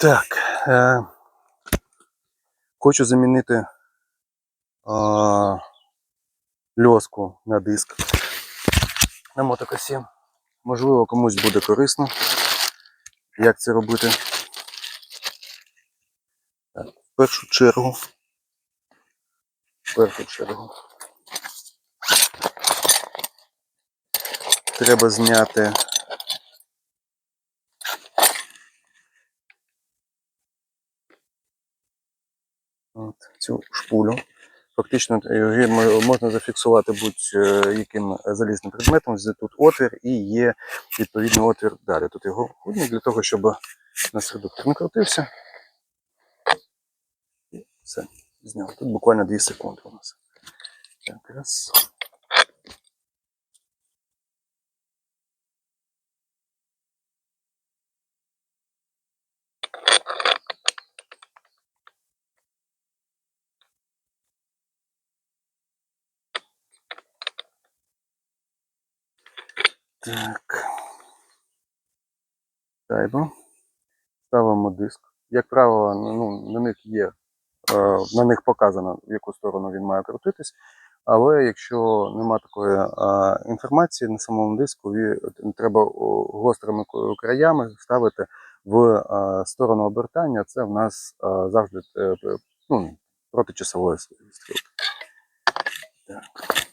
Так. Е, хочу замінити е, льоску на диск на мотокосі. Можливо, комусь буде корисно. Як це робити? Так, в першу чергу. В першу чергу. Треба зняти от, цю шпулю. Фактично її можна зафіксувати будь-яким залізним предметом. Тут отвір і є відповідний отвір далі. Тут його ходник для того, щоб нас редуктор не крутився. І все, зняв. Тут буквально 2 секунди у нас. Так, раз. Так. Шайбу. Ставимо диск. Як правило, ну, на них є, е, на них показано, в яку сторону він має крутитись. Але якщо нема такої е, інформації на самому диску, треба гострими краями ставити в е, сторону обертання. Це в нас завжди ну, проти часової стрілки. Так.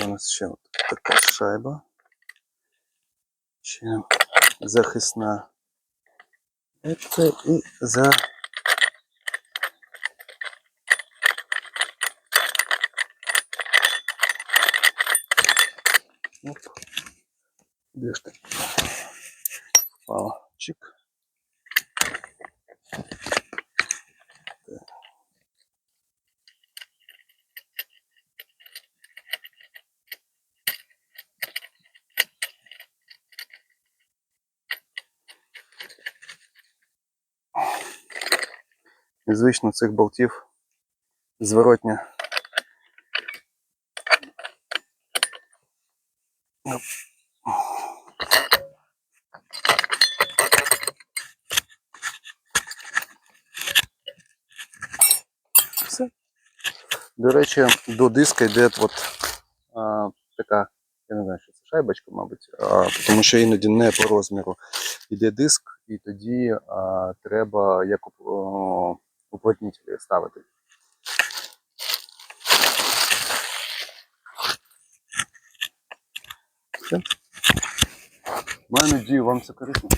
У нас ще от така шайба. Ще захисна. Це і за. Оп. Де ж ти? Впала. Чик. Незвично цих болтів зворотня. Все. До речі, до диска йде от а, така, я не знаю, що це шайбочка, мабуть, а, тому що іноді не по розміру йде диск, і тоді а, треба як о, уплотнитель ставити. Все. Маю надію, вам це корисно.